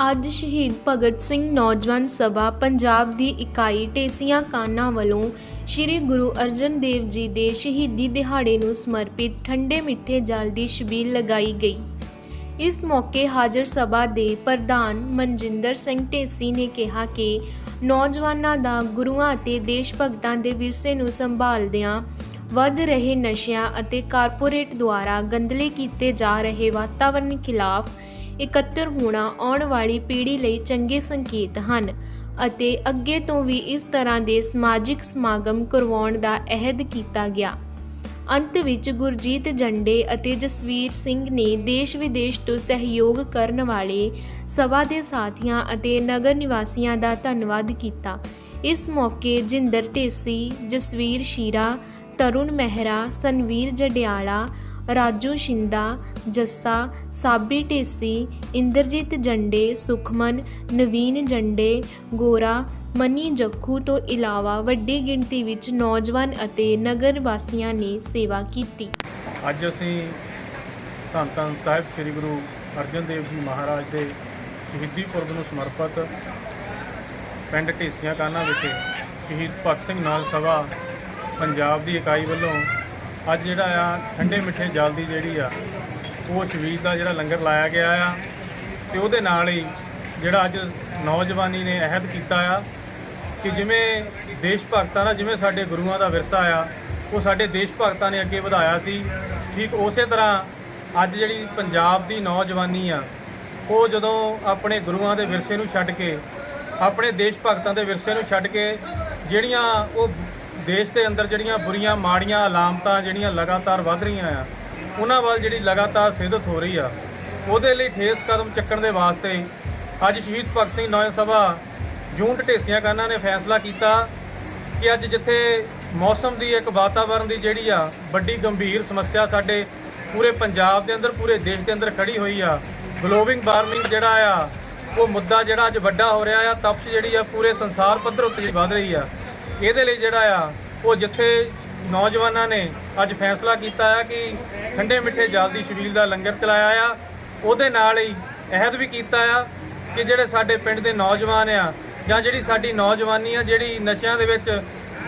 ਅੱਜ ਸ਼ਹੀਦ ਭਗਤ ਸਿੰਘ ਨੌਜਵਾਨ ਸਭਾ ਪੰਜਾਬ ਦੀ ਇਕਾਈ ਟੇਸੀਆਂ ਕਾਨਾ ਵੱਲੋਂ ਸ੍ਰੀ ਗੁਰੂ ਅਰਜਨ ਦੇਵ ਜੀ ਦੇ ਸ਼ਹੀਦੀ ਦਿਹਾੜੇ ਨੂੰ ਸਮਰਪਿਤ ਠੰਡੇ ਮਿੱਠੇ ਜਲ ਦੀ ਛਬੀਲ ਲਗਾਈ ਗਈ। ਇਸ ਮੌਕੇ ਹਾਜ਼ਰ ਸਭਾ ਦੇ ਪ੍ਰਧਾਨ ਮਨਜਿੰਦਰ ਸਿੰਘ ਢੇਸੀ ਨੇ ਕਿਹਾ ਕਿ ਨੌਜਵਾਨਾਂ ਦਾ ਗੁਰੂਆਂ ਅਤੇ ਦੇਸ਼ ਭਗਤਾਂ ਦੇ ਵਿਰਸੇ ਨੂੰ ਸੰਭਾਲਦਿਆਂ ਵੱਧ ਰਹੇ ਨਸ਼ਿਆਂ ਅਤੇ ਕਾਰਪੋਰੇਟ ਦੁਆਰਾ ਗੰਦਲੇ ਕੀਤੇ ਜਾ ਰਹੇ ਵਾਤਾਵਰਣ ਖਿਲਾਫ ਇਕੱਤਰ ਹੋਣਾ ਆਉਣ ਵਾਲੀ ਪੀੜ੍ਹੀ ਲਈ ਚੰਗੇ ਸੰਕੇਤ ਹਨ ਅਤੇ ਅੱਗੇ ਤੋਂ ਵੀ ਇਸ ਤਰ੍ਹਾਂ ਦੇ ਸਮਾਜਿਕ ਸਮਾਗਮ ਕਰਵਾਉਣ ਦਾ ਅਹਿਦ ਕੀਤਾ ਗਿਆ। ਅੰਤ ਵਿੱਚ ਗੁਰਜੀਤ ਜੰਡੇ ਅਤੇ ਜਸਵੀਰ ਸਿੰਘ ਨੇ ਦੇਸ਼ ਵਿਦੇਸ਼ ਤੋਂ ਸਹਿਯੋਗ ਕਰਨ ਵਾਲੇ ਸਭਾ ਦੇ ਸਾਥੀਆਂ ਅਤੇ ਨਗਰ ਨਿਵਾਸੀਆਂ ਦਾ ਧੰਨਵਾਦ ਕੀਤਾ। ਇਸ ਮੌਕੇ ਜਿੰਦਰ ਢੇਸੀ, ਜਸਵੀਰ ਸ਼ੀਰਾ, ਤਰੁਣ ਮਹਿਰਾ, ਸਨਵੀਰ ਜਡਿਆਲਾ ਰਾਜੂ, ਸ਼ਿੰਦਾ, ਜੱਸਾ, ਸਾਬੀ, ਢੇਸੀ, ਇੰਦਰਜੀਤ ਜੰਡੇ, ਸੁਖਮਨ, ਨਵੀਨ ਜੰਡੇ, ਗੋਰਾ, ਮਨੀ, ਜੱਖੂ ਤੋਂ ਇਲਾਵਾ ਵੱਡੀ ਗਿਣਤੀ ਵਿੱਚ ਨੌਜਵਾਨ ਅਤੇ ਨਗਰ ਵਾਸੀਆਂ ਨੇ ਸੇਵਾ ਕੀਤੀ। ਅੱਜ ਅਸੀਂ ਧੰਨ ਧੰਨ ਸਾਹਿਬ ਸ੍ਰੀ ਗੁਰੂ ਅਰਜਨ ਦੇਵ ਜੀ ਮਹਾਰਾਜ ਦੇ ਸ਼ਹੀਦੀ ਪੁਰਬ ਨੂੰ ਸਮਰਪਿਤ ਪਿੰਡ ਢੇਸੀਆਂ ਕਾਨਾ ਵਿਖੇ ਸ਼ਹੀਦ ਭਗਤ ਸਿੰਘ ਨਾਲ ਸਭਾ ਪੰਜਾਬ ਦੀ ਇਕਾਈ ਵੱਲੋਂ ਅੱਜ ਜਿਹੜਾ ਆ, ਠੰਡੇ ਮਿੱਠੇ ਜਲ ਦੀ ਜਿਹੜੀ ਆ, ਉਹ ਸ਼ਹੀਦ ਦਾ ਜਿਹੜਾ ਲੰਗਰ ਲਾਇਆ ਗਿਆ ਆ, ਤੇ ਉਹਦੇ ਨਾਲ ਹੀ ਜਿਹੜਾ ਅੱਜ ਨੌਜਵਾਨੀ ਨੇ ਅਹਿਦ ਕੀਤਾ ਆ, ਕਿ ਜਿਵੇਂ ਦੇਸ਼ ਭਗਤਾਂ ਦਾ, ਜਿਵੇਂ ਸਾਡੇ ਗੁਰੂਆਂ ਦਾ ਵਿਰਸਾ ਆ, ਉਹ ਸਾਡੇ ਦੇਸ਼ ਭਗਤਾਂ ਨੇ ਅੱਗੇ ਵਧਾਇਆ ਸੀ। ਠੀਕ ਉਸੇ ਤਰ੍ਹਾਂ ਅੱਜ ਜਿਹੜੀ ਪੰਜਾਬ ਦੀ ਨੌਜਵਾਨੀ ਆ, ਉਹ ਜਦੋਂ ਆਪਣੇ ਗੁਰੂਆਂ ਦੇ ਵਿਰਸੇ ਨੂੰ ਛੱਡ ਕੇ, ਆਪਣੇ ਦੇਸ਼ ਭਗਤਾਂ ਦੇ ਵਿਰਸੇ ਨੂੰ ਛੱਡ ਕੇ ਜਿਹੜੀਆਂ ਉਹ ਦੇਸ਼ ਦੇ ਅੰਦਰ ਜਿਹੜੀਆਂ ਬੁਰੀਆਂ, ਮਾੜੀਆਂ ਅਲਾਮਤਾਂ ਜਿਹੜੀਆਂ ਲਗਾਤਾਰ ਵੱਧ ਰਹੀਆਂ ਆ, ਉਹਨਾਂ ਵੱਲ ਜਿਹੜੀ ਲਗਾਤਾਰ ਸਿੱਧਤ ਹੋ ਰਹੀ ਆ, ਉਹਦੇ ਲਈ ਠੇਸ ਕਦਮ ਚੱਕਣ ਦੇ ਵਾਸਤੇ ਅੱਜ ਸ਼ਹੀਦ ਭਗਤ ਸਿੰਘ ਨੌਜਵਾਨ ਸਭਾ ਜੂਨ ਢੇਸੀਆਂ ਕਾਨਾਂ ਨੇ ਫੈਸਲਾ ਕੀਤਾ ਕਿ ਅੱਜ ਜਿੱਥੇ ਮੌਸਮ ਦੀ ਇੱਕ ਵਾਤਾਵਰਣ ਦੀ ਜਿਹੜੀ ਆ ਵੱਡੀ ਗੰਭੀਰ ਸਮੱਸਿਆ ਸਾਡੇ ਪੂਰੇ ਪੰਜਾਬ ਦੇ ਅੰਦਰ, ਪੂਰੇ ਦੇਸ਼ ਦੇ ਅੰਦਰ ਖੜੀ ਹੋਈ ਆ ਗਲੋਬਿੰਗ ਵਾਰਮਿੰਗ ਜਿਹੜਾ ਆ, ਉਹ ਮੁੱਦਾ ਜਿਹੜਾ ਅੱਜ ਵੱਡਾ ਹੋ ਰਿਹਾ ਆ, ਤਪਸ਼ ਜਿਹੜੀ ਆ ਪੂਰੇ ਸੰਸਾਰ ਪੱਧਰ ਉੱਤੇ ਵੱਧ ਰਹੀ ਆ। ਇਹਦੇ ਲਈ ਜਿਹੜਾ ਆ, ਉਹ ਜਿੱਥੇ ਨੌਜਵਾਨਾਂ ਨੇ ਅੱਜ ਫੈਸਲਾ ਕੀਤਾ ਆ ਕਿ ਠੰਡੇ ਮਿੱਠੇ ਜਲ ਦੀ ਛਬੀਲ ਦਾ ਲੰਗਰ ਚਲਾਇਆ ਆ, ਉਹਦੇ ਨਾਲ ਹੀ ਅਹਿਦ ਵੀ ਕੀਤਾ ਆ ਕਿ ਜਿਹੜੇ ਸਾਡੇ ਪਿੰਡ ਦੇ ਨੌਜਵਾਨ ਆ, ਜਾਂ ਜਿਹੜੀ ਸਾਡੀ ਨੌਜਵਾਨੀ ਆ, ਜਿਹੜੀ ਨਸ਼ਿਆਂ ਦੇ ਵਿੱਚ,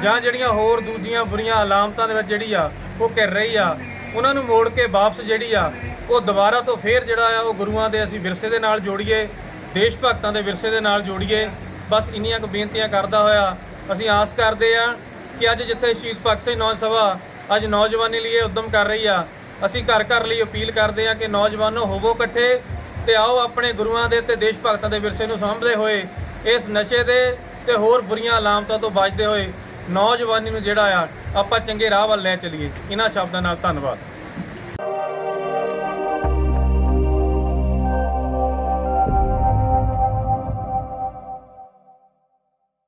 ਜਾਂ ਜਿਹੜੀਆਂ ਹੋਰ ਦੂਜੀਆਂ ਬੁਰੀਆਂ ਅਲਾਮਤਾਂ ਦੇ ਵਿੱਚ ਜਿਹੜੀ ਆ, ਉਹ ਘਿਰ ਰਹੀ ਆ, ਉਹਨਾਂ ਨੂੰ ਮੋੜ ਕੇ ਵਾਪਸ ਜਿਹੜੀ ਆ, ਉਹ ਦੁਬਾਰਾ ਤੋਂ ਫੇਰ ਜਿਹੜਾ ਆ, ਉਹ ਗੁਰੂਆਂ ਦੇ ਅਸੀਂ ਵਿਰਸੇ ਦੇ ਨਾਲ ਜੋੜੀਏ, ਦੇਸ਼ ਭਗਤਾਂ ਦੇ ਵਿਰਸੇ ਦੇ ਨਾਲ ਜੋੜੀਏ। ਬਸ ਇੰਨੀਆਂ ਕੁ ਬੇਨਤੀਆਂ ਕਰਦਾ ਹੋਇਆ ਅਸੀਂ ਆਸ ਕਰਦੇ ਆ ਕਿ ਅੱਜ ਜਿੱਥੇ ਸ਼ਹੀਦ ਭਗਤ ਸਿੰਘ ਨੌਜ ਸਭਾ ਅੱਜ ਨੌਜਵਾਨੀ ਲਈ ਇਹ ਉਦਮ ਕਰ ਰਹੀ ਆ, ਅਸੀਂ ਘਰ ਘਰ ਲਈ ਅਪੀਲ ਕਰਦੇ ਆ ਕਿ ਨੌਜਵਾਨੋ ਹੋਵੋ ਇਕੱਠੇ ਤੇ ਆਓ ਆਪਣੇ ਗੁਰੂਆਂ ਦੇ ਤੇ ਦੇਸ਼ ਭਗਤਾਂ ਦੇ ਵਿਰਸੇ ਨੂੰ ਸਾਂਭਦੇ ਹੋਏ, ਇਸ ਨਸ਼ੇ ਦੇ ਤੇ ਹੋਰ ਬੁਰੀਆਂ ਅਲਾਮਤਾਂ ਤੋਂ ਬਚਦੇ ਹੋਏ ਨੌਜਵਾਨੀ ਨੂੰ ਜਿਹੜਾ ਆ, ਆਪਾਂ ਚੰਗੇ ਰਾਹ ਵੱਲ ਲੈ ਚਲੀਏ। ਇਹਨਾਂ ਸ਼ਬਦਾਂ ਨਾਲ ਧੰਨਵਾਦ।